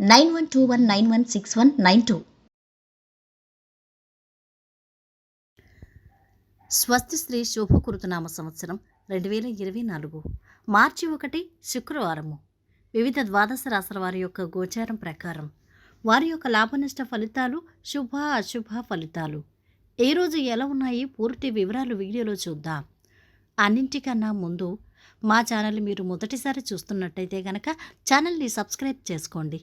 nine one two one nine one six one nine two. స్వస్తి శ్రీ శుభకృతనామ సంవత్సరం రెండు వేల ఇరవై నాలుగు. మార్చి ఒకటి శుక్రవారము. వివిధ ద్వాదశ రాశుల వారి యొక్క గోచారం ప్రకారం వారి యొక్క లాభనష్ట ఫలితాలు శుభ అశుభ ఫలితాలు. ఏ రోజు ఎలా ఉన్నాయి? పూర్తి వివరాలు వీడియోలో చూద్దాం. అన్నింటికన్నా ముందు మా ఛానల్ మీరు మొదటిసారి చూస్తున్నట్టయితే కనుక ఛానల్ని సబ్స్క్రైబ్ చేసుకోండి.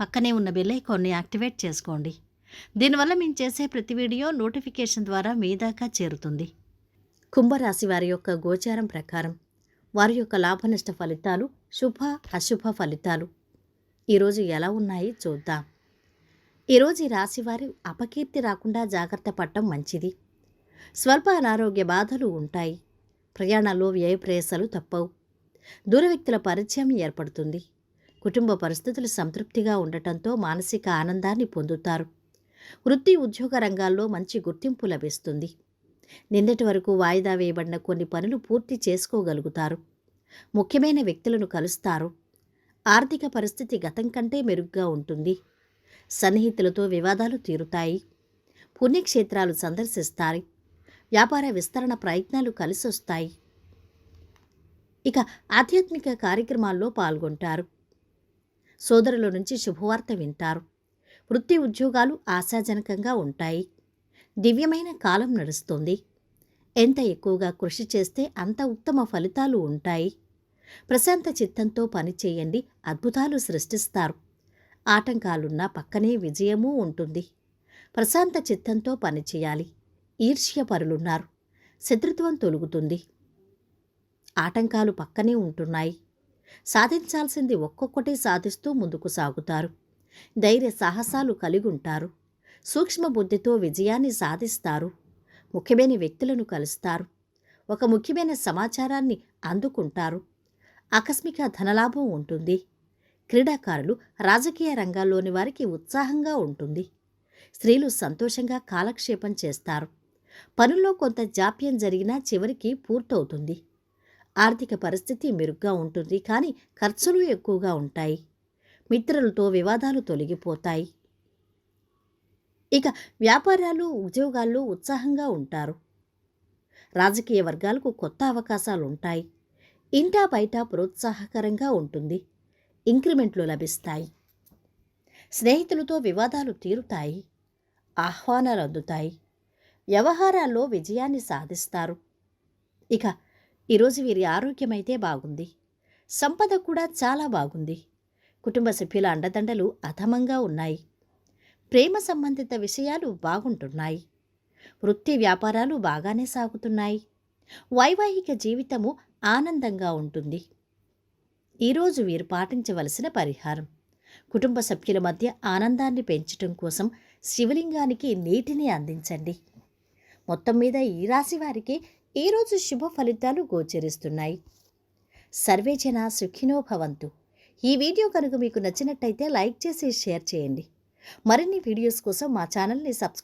పక్కనే ఉన్న బెల్ ఐకాన్ని యాక్టివేట్ చేసుకోండి. దీనివల్ల మేము చేసే ప్రతి వీడియో నోటిఫికేషన్ ద్వారా మీ దాకా చేరుతుంది. కుంభరాశి వారి యొక్క గోచారం ప్రకారం వారి యొక్క లాభనష్ట ఫలితాలు శుభ అశుభ ఫలితాలు. ఈరోజు ఎలా ఉన్నాయి చూద్దాం. ఈరోజు ఈ రాశి వారి అపకీర్తి రాకుండా జాగ్రత్త పడటం మంచిది. స్వల్ప అనారోగ్య బాధలు ఉంటాయి. ప్రయాణాల్లో వ్యయ ప్రయాసాలు తప్పవు. దూర వ్యక్తుల పరిచయం ఏర్పడుతుంది. కుటుంబ పరిస్థితులు సంతృప్తిగా ఉండటంతో మానసిక ఆనందాన్ని పొందుతారు. వృత్తి ఉద్యోగ రంగాల్లో మంచి గుర్తింపు లభిస్తుంది. నిన్నటి వరకు వాయిదా వేయబడిన కొన్ని పనులు పూర్తి చేసుకోగలుగుతారు. ముఖ్యమైన వ్యక్తులను కలుస్తారు. ఆర్థిక పరిస్థితి గతం కంటే మెరుగ్గా ఉంటుంది. సన్నిహితులతో వివాదాలు తీరుతాయి. పుణ్యక్షేత్రాలు సందర్శిస్తారు. వ్యాపార విస్తరణ ప్రయత్నాలు కలిసొస్తాయి. ఇక ఆధ్యాత్మిక కార్యక్రమాల్లో పాల్గొంటారు. సోదరుల నుంచి శుభవార్త వింటారు. వృత్తి ఉద్యోగాలు ఆశాజనకంగా ఉంటాయి. దివ్యమైన కాలం నడుస్తుంది. ఎంత ఎక్కువగా కృషి చేస్తే అంత ఉత్తమ ఫలితాలు ఉంటాయి. ప్రశాంత చిత్తంతో పనిచేయండి అద్భుతాలు సృష్టిస్తారు. ఆటంకాలున్నా పక్కనే విజయమూ ఉంటుంది. ప్రశాంత చిత్తంతో పనిచేయాలి ఈర్ష్యపరులున్నారు. శత్రుత్వం తొలుగుతుంది. ఆటంకాలు పక్కనే ఉంటున్నాయి. సాధించాల్సింది ఒక్కొక్కటి సాధిస్తూ ముందుకు సాగుతారు. ధైర్య సాహసాలు కలిగుంటారు. సూక్ష్మ బుద్ధితో విజయాన్ని సాధిస్తారు. ముఖ్యమైన వ్యక్తులను కలుస్తారు. ఒక ముఖ్యమైన సమాచారాన్ని అందుకుంటారు. ఆకస్మిక ధనలాభం ఉంటుంది. క్రీడాకారులు రాజకీయ రంగాల్లోని వారికి ఉత్సాహంగా ఉంటుంది. స్త్రీలు సంతోషంగా కాలక్షేపం చేస్తారు. పనుల్లో కొంత జాప్యం జరిగినా చివరికి పూర్తవుతుంది. ఆర్థిక పరిస్థితి మెరుగ్గా ఉంటుంది కానీ ఖర్చులు ఎక్కువగా ఉంటాయి. మిత్రులతో వివాదాలు తొలగిపోతాయి. ఇక వ్యాపారాలు ఉద్యోగాల్లో ఉత్సాహంగా ఉంటారు. రాజకీయ వర్గాలకు కొత్త అవకాశాలు ఉంటాయి. ఇంటా బయట ప్రోత్సాహకరంగా ఉంటుంది. ఇంక్రిమెంట్లు లభిస్తాయి. స్నేహితులతో వివాదాలు తీరుతాయి. ఆహ్వానాలు అందుతాయి. వ్యవహారాల్లో విజయాన్ని సాధిస్తారు. ఇక ఈరోజు వీరి ఆరోగ్యమైతే బాగుంది. సంపద కూడా చాలా బాగుంది. కుటుంబ సభ్యుల అండదండలు అధమంగా ఉన్నాయి. ప్రేమ సంబంధిత విషయాలు బాగుంటున్నాయి. వృత్తి వ్యాపారాలు బాగానే సాగుతున్నాయి. వైవాహిక జీవితము ఆనందంగా ఉంటుంది. ఈరోజు వీరు పాటించవలసిన పరిహారం. కుటుంబ సభ్యుల మధ్య ఆనందాన్ని పెంచటం కోసం శివలింగానికి నీటిని అందించండి. మొత్తం మీద ఈ రాశి వారికి ఈరోజు శుభ ఫలితాలు గోచరిస్తున్నాయి. సర్వే జన సుఖినో భవంతు. ఈ వీడియో కనుక మీకు నచ్చినట్టయితే లైక్ చేసి షేర్ చేయండి. మరిన్ని వీడియోస్ కోసం మా ఛానల్ని సబ్స్క్రైబ్